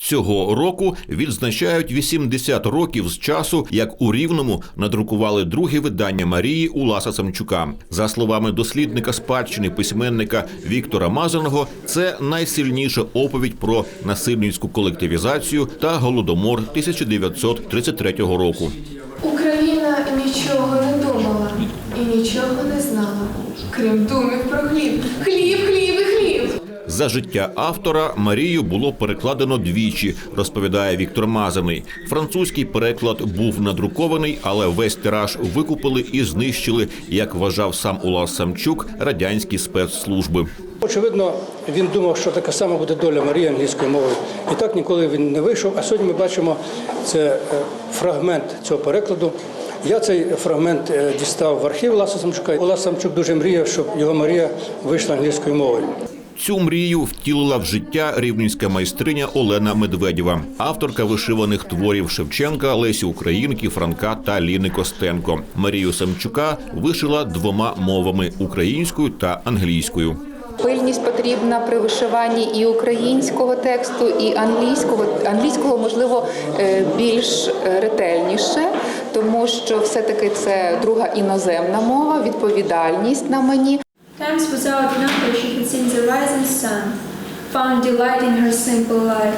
Цього року відзначають 80 років з часу, як у Рівному надрукували друге видання Марії Уласа Самчука. За словами дослідника спадщини письменника Віктора Мазаного, це найсильніша оповідь про насильницьку колективізацію та голодомор 1933 року. Україна нічого не думала і нічого не знала, крім думів про хліб. Хліб, хліб. За життя автора Марію було перекладено двічі, розповідає Віктор Мазаний. Французький переклад був надрукований, але весь тираж викупили і знищили, як вважав сам Улас Самчук, радянські спецслужби. Очевидно, він думав, що така сама буде доля Марії англійською мовою. І так ніколи він не вийшов. А сьогодні ми бачимо це е, фрагмент цього перекладу. Я цей фрагмент е, дістав в архів Ласа Самчука. Улас Самчук дуже мріяв, щоб його Марія вийшла англійською мовою. Цю мрію втілила в життя рівненська майстриня Олена Медведєва, авторка вишиваних творів Шевченка, Лесі Українки, Франка та Ліни Костенко. Марію Самчука вишила двома мовами українською та англійською. Пильність потрібна при вишиванні і українського тексту, і англійського. Англійського можливо е, більш е, ретельніше, тому що все-таки це друга іноземна мова, відповідальність на мені. Times without number she had seen the rising sun, found delight in her simple life,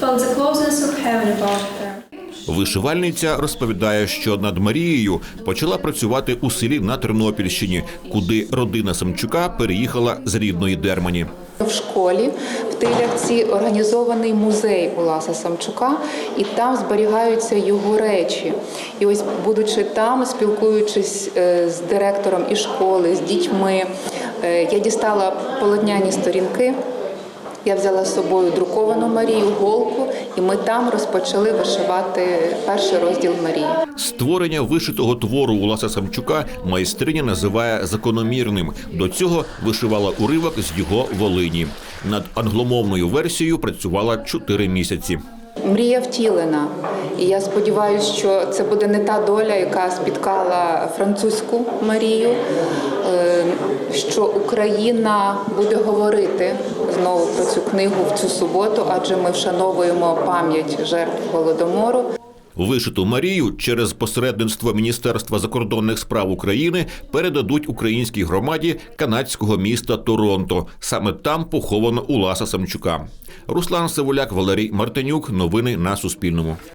felt the closeness of heaven about her. Вишивальниця розповідає, що над Марією почала працювати у селі на Тернопільщині, куди родина Самчука переїхала з рідної Дермані. В школі в Тилявці організований музей Уласа Самчука, і там зберігаються його речі. І ось, будучи там, спілкуючись е, з директором і школи, з дітьми, я дістала полотняні сторінки. Я взяла з собою друковану Марію, голку, і ми там розпочали вишивати перший розділ Марії. Створення вишитого твору Уласа Самчука майстриня називає закономірним. До цього вишивала уривок з його Волині. Над англомовною версією працювала чотири місяці. Мрія втілена, і я сподіваюся, що це буде не та доля, яка спіткала французьку Марію, е, що Україна буде говорити знову про цю книгу в цю суботу, адже ми вшановуємо пам'ять жертв голодомору. Вишиту Марію через посередництво Міністерства закордонних справ України передадуть українській громаді канадського міста Торонто. Саме там поховано Уласа Самчука. Руслан Севуляк, Валерій Мартинюк. Новини на Суспільному.